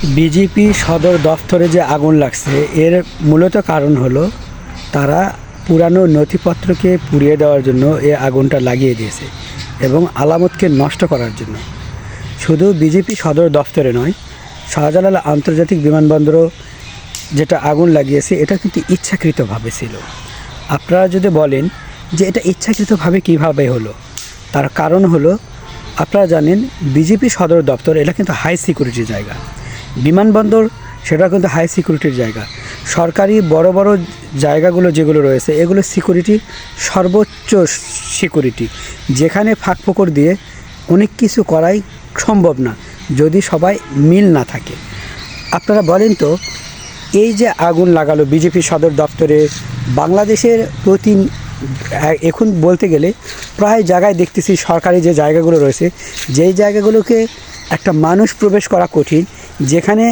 BJP সদর দফতরে যে আগুন লাগছে, এর মূলত কারণ হলো তারা পুরানো নথিপত্রকে পুড়িয়ে দেওয়ার জন্য এ আগুনটা লাগিয়ে দিয়েছে এবং আলামতকে নষ্ট করার জন্য। শুধু বিজেপি সদর দফতরে নয়, শাহজালাল আন্তর্জাতিক বিমানবন্দরও যেটা আগুন লাগিয়েছে, এটা কিন্তু ইচ্ছাকৃতভাবে ছিল। আপনারা যদি বলেন যে এটা ইচ্ছাকৃতভাবে কীভাবে হলো, তার কারণ হলো, আপনারা জানেন বিজেপি সদর দপ্তর এটা কিন্তু হাই সিকিউরিটি জায়গা। বিমানবন্দর, সেটা কিন্তু হাই সিকিউরিটির জায়গা। সরকারি বড় বড় জায়গাগুলো যেগুলো রয়েছে, এগুলো সিকিউরিটি সর্বোচ্চ সিকিউরিটি যেখানে ফাঁক ফোকর দিয়ে অনেক কিছু করাই সম্ভব না, যদি সবাই মিল না থাকে। আপনারা বলেন তো, এই যে আগুন লাগালো বিজেপি সদর দপ্তরে, বাংলাদেশের প্রতি, এখন বলতে গেলে প্রায় জায়গায় দেখতেছি সরকারি যে জায়গাগুলো রয়েছে, যেই জায়গাগুলোকে একটা মানুষ প্রবেশ করা কঠিন যেখানে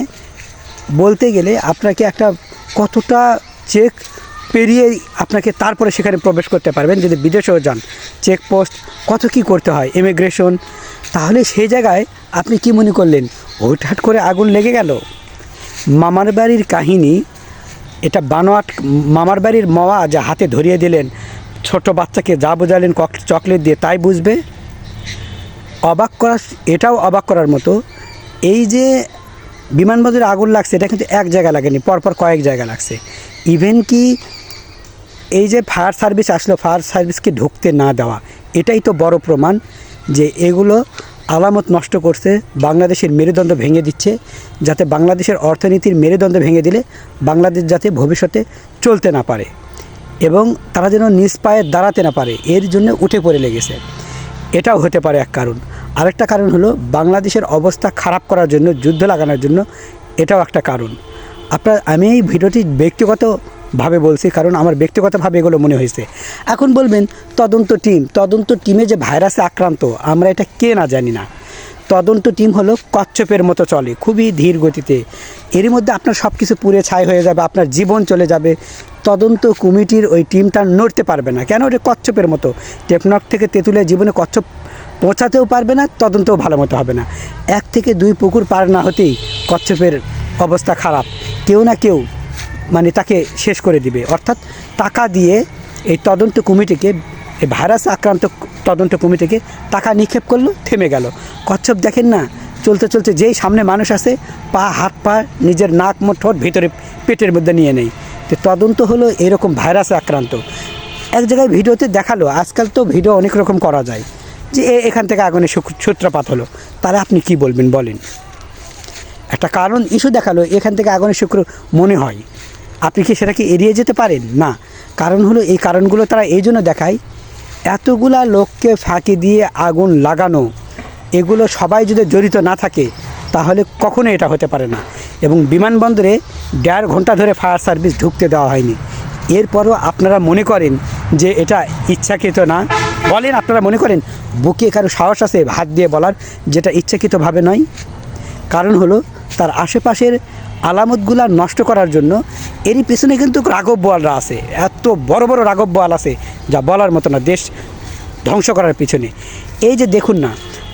বলতে গেলে আপনাকে একটা কতটা চেক পেরিয়ে আপনাকে তারপরে সেখানে প্রবেশ করতে পারবেন। যদি বিদেশেও যান, চেকপোস্ট, কত কি করতে হয়, ইমিগ্রেশন, তাহলে সেই জায়গায় আপনি কি মনে করলেন, হুটহাট করে আগুন লেগে গেল? মামার বাড়ির কাহিনী, এটা বানোয়াট মামার বাড়ির মাওয়া যা হাতে ধরিয়ে দিলেন, ছোট বাচ্চাকে যা বোঝালেন চকলেট দিয়ে তাই বুঝবে? অবাক করা এটাও অবাক করার মতো, এই যে বিমানবন্দরে আগুন লাগছে, এটা কিন্তু এক জায়গা লাগেনি, পরপর কয়েক জায়গা লাগছে। ইভেন কি এই যে ফায়ার সার্ভিস আসলো, ফায়ার সার্ভিসকে ঢুকতে না দেওয়া, এটাই তো বড় প্রমাণ যে এগুলো আলামত নষ্ট করছে, বাংলাদেশের মেরুদণ্ড ভেঙে দিচ্ছে, যাতে বাংলাদেশের অর্থনীতির মেরুদণ্ড ভেঙে দিলে বাংলাদেশ যাতে ভবিষ্যতে চলতে না পারে এবং তারা যেন নিজ পায়ে দাঁড়াতে না পারে, এর জন্য উঠে পড়ে লেগেছে। এটাও হতে পারে এক কারণ। আরেকটা কারণ হলো বাংলাদেশের অবস্থা খারাপ করার জন্য, যুদ্ধ লাগানোর জন্য এটাও একটা কারণ। আপনার, আমি এই ভিডিওটি ব্যক্তিগতভাবে বলছি কারণ আমার ব্যক্তিগতভাবে এগুলো মনে হয়েছে। এখন বলবেন, তদন্ত টিম, তদন্ত টিমে যে ভাইরাসে আক্রান্ত, আমরা এটা কে না জানি না। তদন্ত টিম হলো কচ্ছপের মতো চলে, খুবই ধীর গতিতে। এর মধ্যে আপনার সব কিছু পুড়ে ছাই হয়ে যাবে, আপনার জীবন চলে যাবে। তদন্ত কমিটির ওই টিমটা নড়তে পারবে না। কেন? ওটা কচ্ছপের মতো। টেপনক থেকে তেঁতুলিয়া জীবনে কচ্ছপ পৌঁছাতেও পারবে না, তদন্তও ভালো মতো হবে না। এক থেকে দুই পুকুর পার না হতেই কচ্ছপের অবস্থা খারাপ। কেউ না কেউ মানে তাকে শেষ করে দিবে। অর্থাৎ টাকা দিয়ে এই তদন্ত কমিটিকে, এই ভাইরাস আক্রান্ত তদন্ত কমিটিকে টাকা নিক্ষেপ করল, থেমে গেল। কচ্ছপ দেখেন না, চলতে চলতে যেই সামনে মানুষ আছে, পা, হাত, পা, নিজের নাক, মুখ, ঠোঁট, ভিতরে, পেটের মধ্যে নিয়ে নেই তো তদন্ত হলো এরকম ভাইরাসে আক্রান্ত। এক জায়গায় ভিডিওতে দেখাল, আজকাল তো ভিডিও অনেক রকম করা যায়, যে এখান থেকে আগুনের সূ- সূত্রপাত হলো। তাহলে আপনি কি বলবেন, বলেন। একটা কারণ ইস্যু দেখাল, এখান থেকে আগুনের শুক্র মনে হয়। আপনি কি সেটাকে এড়িয়ে যেতে পারেন? না। কারণ হলো এই কারণগুলো তারা এই জন্য দেখায়, এতগুলা লোককে ফাঁকি দিয়ে আগুন লাগানো, এগুলো সবাই যদি জড়িত না থাকে, তাহলে কখনো এটা হতে পারে না। এবং বিমানবন্দরে দেড় ঘণ্টা ধরে ফায়ার সার্ভিস ঢুকতে দেওয়া হয়নি। এরপরও আপনারা মনে করেন যে এটা ইচ্ছাকৃত না? বলেন আপনারা মনে করেন, বুকে কারও সাহস আছে হাত দিয়ে বলার, যেটা ইচ্ছাকৃতভাবে নয়? কারণ হলো, তার আশেপাশের আলামতগুলা নষ্ট করার জন্য এরই পেছনে কিন্তু রাঘব বোয়ালরা আছে। এত বড় বড় রাঘব বোয়াল আছে, যা বলার মতো না, দেশ ধ্বংস করার পিছনে। এই যে দেখুন না,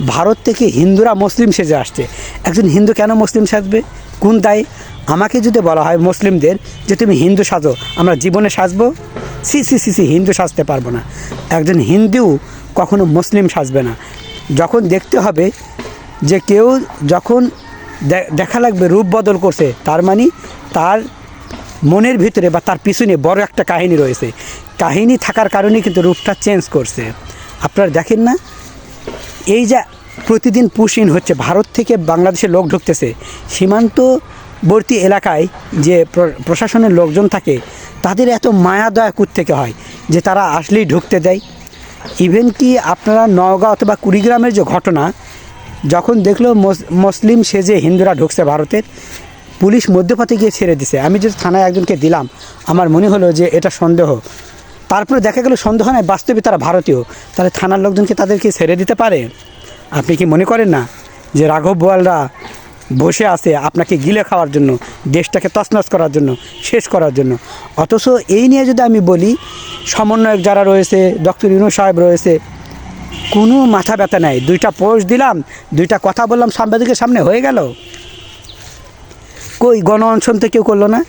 ভারত থেকে হিন্দুরা মুসলিম সেজে আসছে। একজন হিন্দু কেন মুসলিম সাজবে? কোন দায়? আমাকে যদি বলা হয় মুসলিমদের যে তুমি হিন্দু সাজো, আমরা জীবনে সাজবো? সি সি সি সি, হিন্দু সাজতে পারব না। একজন হিন্দু কখনো মুসলিম সাজবে না। যখন দেখতে হবে যে কেউ যখন দেখা লাগবে রূপ বদল করছে, তার মানে তার মনের ভিতরে বা তার পিছনে বড় একটা কাহিনী রয়েছে। কাহিনী থাকার কারণে কিন্তু রূপটা চেঞ্জ করছে। আপনারা দেখেন না? এই যে প্রতিদিন পুশিন হচ্ছে, ভারত থেকে বাংলাদেশে লোক ঢুকতেছে সীমান্তবর্তী এলাকায় যে প্র- প্রশাসনের লোকজন থাকে, তাদের এত মায়া দয়া থেকে হয় যে তারা আসলেই ঢুকতে দেয়? ইভেন কি আপনারা নওগাঁ অথবা কুড়িগ্রামের যে ঘটনা, যখন দেখল মুস- মুসলিম সেজে হিন্দুরা ঢুকছে ভারতের, পুলিশ মধ্যপথে গিয়ে ছেড়ে দিছে। আমি যদি থানায় একজনকে দিলাম, আমার মনে হলো যে এটা সন্দেহ। তারপরে দেখা গেল সন্দেহ নয় বাস্তবে তারা ভারতীয়। তাহলে থানার লোকজনকে তাদেরকে ছেড়ে দিতে পারে? আপনি কি মনে করেন না যে রাঘব বোয়ালরা বসে আছে আপনাকে গিলে খাওয়ার জন্য, দেশটাকে তছনছ করার জন্য, শেষ করার জন্য। অথচ এই নিয়ে যদি আমি বলি, সমন্বয়ক যারা রয়েছে, ডক্টর ইউনু সাহেব রয়েছে, কোনো মাথা ব্যথা নাই। দুইটা পোস্ট দিলাম, দুইটা কথা বললাম, সাংবাদিকের সামনে হয়ে গেল। কই, গণ অনশন তো কেউ করল না?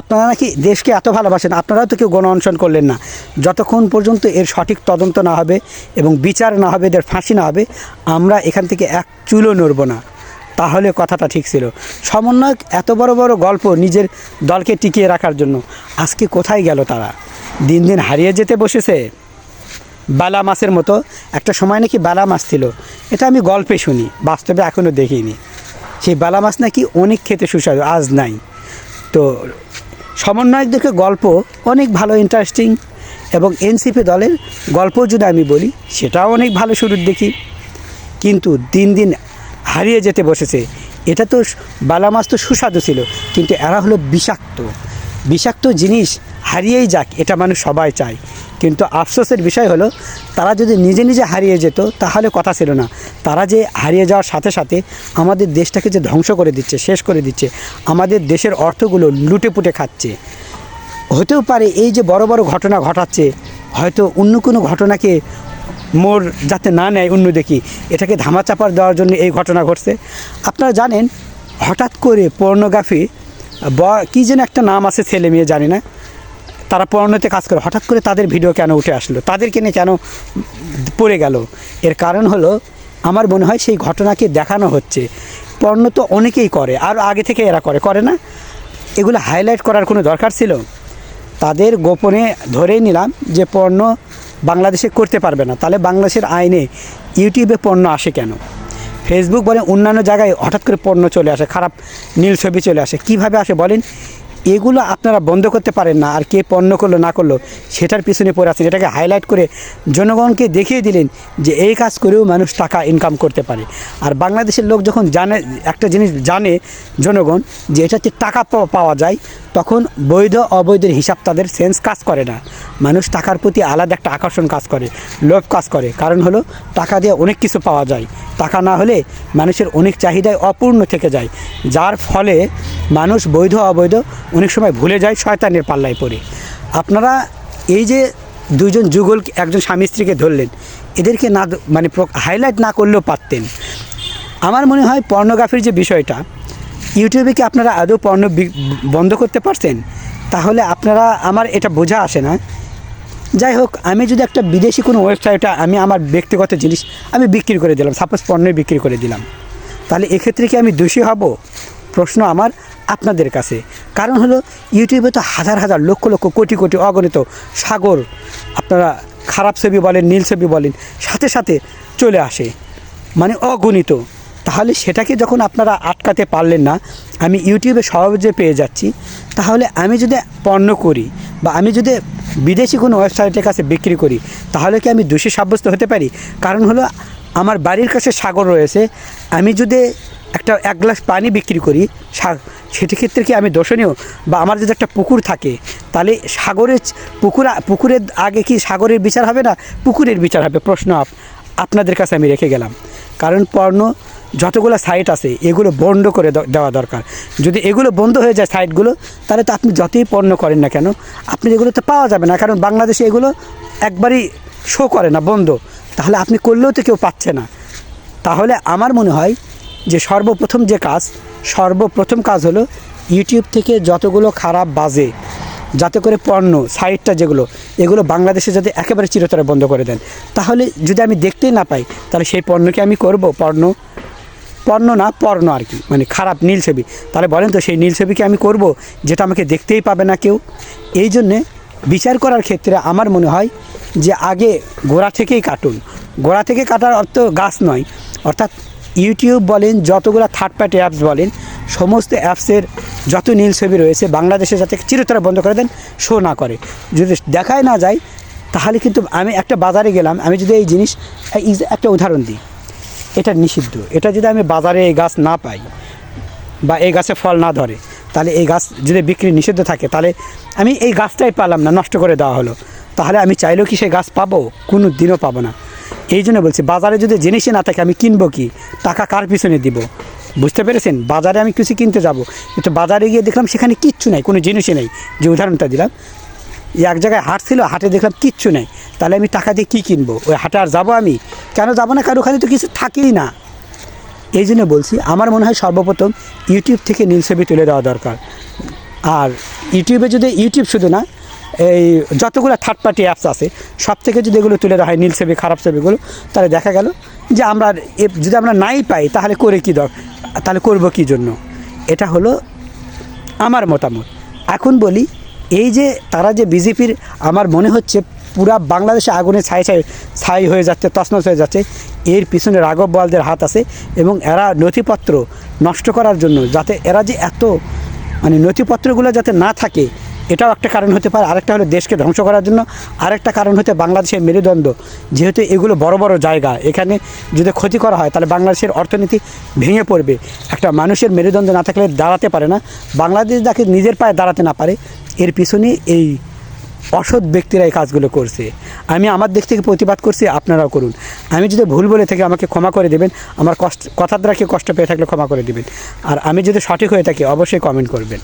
আপনারা নাকি দেশকে এত ভালোবাসেন, আপনারাও তো কেউ গণ অনশন করলেন না। যতক্ষণ পর্যন্ত এর সঠিক তদন্ত না হবে এবং বিচার না হবে, এদের ফাঁসি না হবে, আমরা এখান থেকে এক চুলও নড়ব না। তাহলে কথাটা ঠিক ছিল। সমন্বয়ক, এত বড় বড় গল্প নিজের দলকে টিকিয়ে রাখার জন্য। আজকে কোথায় গেল তারা? দিন দিন হারিয়ে যেতে বসেছে। বালা মাছের মতো। একটা সময় নাকি বালা মাছ ছিল। এটা আমি গল্পে শুনি, বাস্তবে এখনও দেখিনি। সেই বালা মাছ নাকি অনেক খেতে সুস্বাদু, আজ নাই। তো সমন্বয়কদেরকে গল্প অনেক ভালো ইন্টারেস্টিং এবং এনসিপি দলের গল্প যদি আমি বলি, সেটাও অনেক ভালো শুরুর দেখি কিন্তু দিন দিন হারিয়ে যেতে বসেছে। এটা তো বালা মাছ তো সুস্বাদু ছিল, কিন্তু এরা হলো বিষাক্ত। বিষাক্ত জিনিস হারিয়েই যাক, এটা মানুষ সবাই চায়। কিন্তু আফসোসের বিষয় হলো, তারা যদি নিজে নিজে হারিয়ে যেত, তাহলে কথা ছিল না। তারা যে হারিয়ে যাওয়ার সাথে সাথে আমাদের দেশটাকে যে ধ্বংস করে দিচ্ছে, শেষ করে দিচ্ছে, আমাদের দেশের অর্থগুলো লুটে পুটে খাচ্ছে। হতেও পারে এই যে বড় বড় ঘটনা ঘটাচ্ছে, হয়তো অন্য কোনো ঘটনাকে মোর যাতে না নেয়, অন্য দেখি। এটাকে ধামাচাপার দেওয়ার জন্য এই ঘটনা ঘটছে। আপনারা জানেন, হঠাৎ করে পর্নোগ্রাফি ব কী যেন একটা নাম আছে ছেলে মেয়ে, জানি না। তারা পর্ণতে কাজ করে, হঠাৎ করে তাদের ভিডিও কেন উঠে আসলো? তাদেরকে নিয়ে কেন পড়ে গেল? এর কারণ হলো, আমার মনে হয় সেই ঘটনাকে দেখানো হচ্ছে। পর্ণ তো অনেকেই করে, আর আগে থেকে এরা করে করে না। এগুলো হাইলাইট করার কোনো দরকার ছিল? তাদের গোপনে ধরেই নিলাম যে পণ্য বাংলাদেশে করতে পারবে না। তাহলে বাংলাদেশের আইনে ইউটিউবে পণ্য আসে কেন? ফেসবুক বলে অন্যান্য জায়গায় হঠাৎ করে পণ্য চলে আসে, খারাপ নীল ছবি চলে আসে। কীভাবে আসে বলেন? এগুলো আপনারা বন্ধ করতে পারেন না আর কে পণ্য করল, না করল, সেটার পিছনে পড়ে আছেন। এটাকে হাইলাইট করে জনগণকে দেখিয়ে দিলেন যে এই কাজ করেও মানুষ টাকা ইনকাম করতে পারে। আর বাংলাদেশের লোক যখন জানে, একটা জিনিস জানে জনগণ যে এটাতে টাকা পাওয়া- পাওয়া যায়, তখন বৈধ, অবৈধের হিসাব তাদের সেন্স কাজ করে না। মানুষ টাকার প্রতি আলাদা একটা আকর্ষণ কাজ করে, লোভ কাজ করে। কারণ হলো, টাকা দিয়ে অনেক কিছু পাওয়া যায়। টাকা না হলে মানুষের অনেক চাহিদায় অপূর্ণ থেকে যায়। যার ফলে মানুষ বৈধ, অবৈধ অনেক সময় ভুলে যায়, শয়তানের পাল্লায় পড়ে। আপনারা এই যে দুইজন যুগল একজন স্বামী স্ত্রীকে ধরলেন, এদেরকে না মানে হাইলাইট না করলেও পারতেন। আমার মনে হয় পর্নোগ্রাফির যে বিষয়টা, ইউটিউবে কি আপনারা আদৌ পর্ণ বন্ধ করতে পারছেন তাহলে আপনারা, আমার এটা বোঝা আসে না। যাই হোক, আমি যদি একটা বিদেশি কোনো ওয়েবসাইটে আমি আমার ব্যক্তিগত জিনিস আমি বিক্রি করে দিলাম সাপোজ পণ্যই বিক্রি করে দিলাম। তাহলে এক্ষেত্রে কি আমি দোষী হব? প্রশ্ন আমার। আপনাদের কাছে। কারণ হলো, ইউটিউবে তো হাজার হাজার, লক্ষ লক্ষ, কোটি কোটি অগণিত সাগর, আপনারা খারাপ ছবি বলেন, নীল ছবি বলেন, সাথে সাথে চলে আসে। মানে অগণিত। তাহলে সেটাকে যখন আপনারা আটকাতে পারলেন না, আমি ইউটিউবে সহজে পেয়ে যাচ্ছি, তাহলে আমি যদি পণ্য করি বা আমি যদি বিদেশি কোনো ওয়েবসাইটের কাছে বিক্রি করি, তাহলে কি আমি দোষী সাব্যস্ত হতে পারি? কারণ হলো, আমার বাড়ির কাছে সাগর রয়েছে, আমি যদি একটা এক গ্লাস পানি বিক্রি করি সেটি ক্ষেত্রে কি আমি দোষণীয় বা আমার যদি একটা পুকুর থাকে, তাহলে সাগরের পুকুর পুকুরের আগে কি সাগরের বিচার হবে না পুকুরের বিচার হবে? প্রশ্ন আপ- আপনাদের কাছে আমি রেখে গেলাম। কারণ পর্ণ যতগুলো সাইট আছে, এগুলো বন্ধ করে দেওয়া দরকার। যদি এগুলো বন্ধ হয়ে যায় সাইটগুলো তাহলে তো আপনি যতই পণ্য করেন না কেন আপনি এগুলো তো পাওয়া যাবে না। কারণ বাংলাদেশে এগুলো একবারই শো করে না, বন্ধ। তাহলে আপনি করলেও তো কেউ পাচ্ছে না। তাহলে আমার মনে হয় যে সর্বপ্রথম যে কাজ, সর্বপ্রথম কাজ হলো ইউটিউব থেকে যতগুলো খারাপ বাজে, যাতে করে পণ্য, সাইটটা যেগুলো, এগুলো বাংলাদেশে যাতে একেবারে চিরতরে বন্ধ করে দেন। তাহলে যদি আমি দেখতেই না পাই, তাহলে সেই পণ্যকে আমি করব পণ্য পণ্য না, পর্ণ আর কি মানে খারাপ নীল ছবি। তাহলে বলেন তো সেই নীল ছবিকে আমি করব, যেটা আমাকে দেখতেই পাবে না কেউ? এই জন্যে বিচার করার ক্ষেত্রে আমার মনে হয় যে আগে গোড়া থেকেই কাটুন। গোড়া থেকে কাটার অর্থ গাছ নয়, অর্থাৎ ইউটিউব বলেন, যতগুলো থার্ড পার্টি অ্যাপস বলেন, সমস্ত অ্যাপসের যত নীল ছবি রয়েছে, বাংলাদেশে যাতে চিরতরে বন্ধ করে দেন শো না করে। যদি দেখায় না যায়, তাহলে কিন্তু আমি একটা বাজারে গেলাম, আমি যদি এই জিনিস একটা উদাহরণ দিই, এটা নিষিদ্ধ। এটা যদি আমি বাজারে এই গাছ না পাই, বা এই গাছে ফল না ধরে, তাহলে এই গাছ যদি বিক্রি নিষিদ্ধ থাকে, তাহলে আমি এই গাছটাই পেলাম না, নষ্ট করে দেওয়া হলো। তাহলে আমি চাইলেও কি সেই গাছ পাবো? কোনো দিনও পাবো না। এই জন্য বলছি, বাজারে যদি জিনিসই না থাকে, আমি কিনবো কি? টাকা কার পিছনে দিব? বুঝতে পেরেছেন? বাজারে আমি কিছু কিনতে যাব। কিন্তু বাজারে গিয়ে দেখলাম সেখানে কিচ্ছু নাই, কোনো জিনিসই নেই। যে উদাহরণটা দিলাম এক জায়গায় হাট ছিল, হাটে দেখলাম কিচ্ছু নেই। তাহলে আমি টাকা দিয়ে কী কিনবো? ওই হাটে আর যাব আমি? কেন যাব না? কারও ওখানে তো কিছু থাকেই না। এই জন্য বলছি, আমার মনে হয় সর্বপ্রথম ইউটিউব থেকে নীল ছবি তুলে দেওয়া দরকার। আর ইউটিউবে যদি ইউটিউব শুধু না এই যতগুলো থার্ড পার্টি অ্যাপস আছে, সব থেকে যদি এগুলো তুলে দেওয়া হয়, নীল ছবি, খারাপ ছবিগুলো, তাহলে দেখা গেল যে আমরা যদি আমরা নাই পাই, তাহলে করে কী দর তাহলে করব কী জন্য? এটা হলো আমার মতামত। এখন বলি, এই যে তারা যে বিজেপির, আমার মনে হচ্ছে পুরা বাংলাদেশে আগুনে ছাই ছাই ছাই হয়ে যাচ্ছে, তছনছ হয়ে যাচ্ছে, এর পিছনে রাঘব বলদের হাত আছে এবং এরা নথিপত্র নষ্ট করার জন্য যাতে এরা যে এত মানে নথিপত্রগুলো যাতে না থাকে এটাও একটা কারণ হতে পারে। আরেকটা হলো দেশকে ধ্বংস করার জন্য। আরেকটা কারণ হতে বাংলাদেশের মেরুদণ্ড। যেহেতু এগুলো বড় বড় জায়গা, এখানে যদি ক্ষতি করা হয় তাহলে বাংলাদেশের অর্থনীতি ভেঙে পড়বে। একটা মানুষের মেরুদণ্ড না থাকলে দাঁড়াতে পারে না। বাংলাদেশ যাকে নিজের পায়ে দাঁড়াতে না পারে, এর পিছনে এই অসৎ ব্যক্তিরা এই কাজগুলো করছে। আমি আমার দিক থেকে প্রতিবাদ করছি, আপনারাও করুন। আমি যদি ভুল বলে থাকি, আমাকে ক্ষমা করে দেবেন। আমার কষ্ট, কথার দ্বারা কেউ কষ্ট পেয়ে থাকলে ক্ষমা করে দেবেন। আর আমি যদি সঠিক হয়ে থাকি, অবশ্যই কমেন্ট করবেন।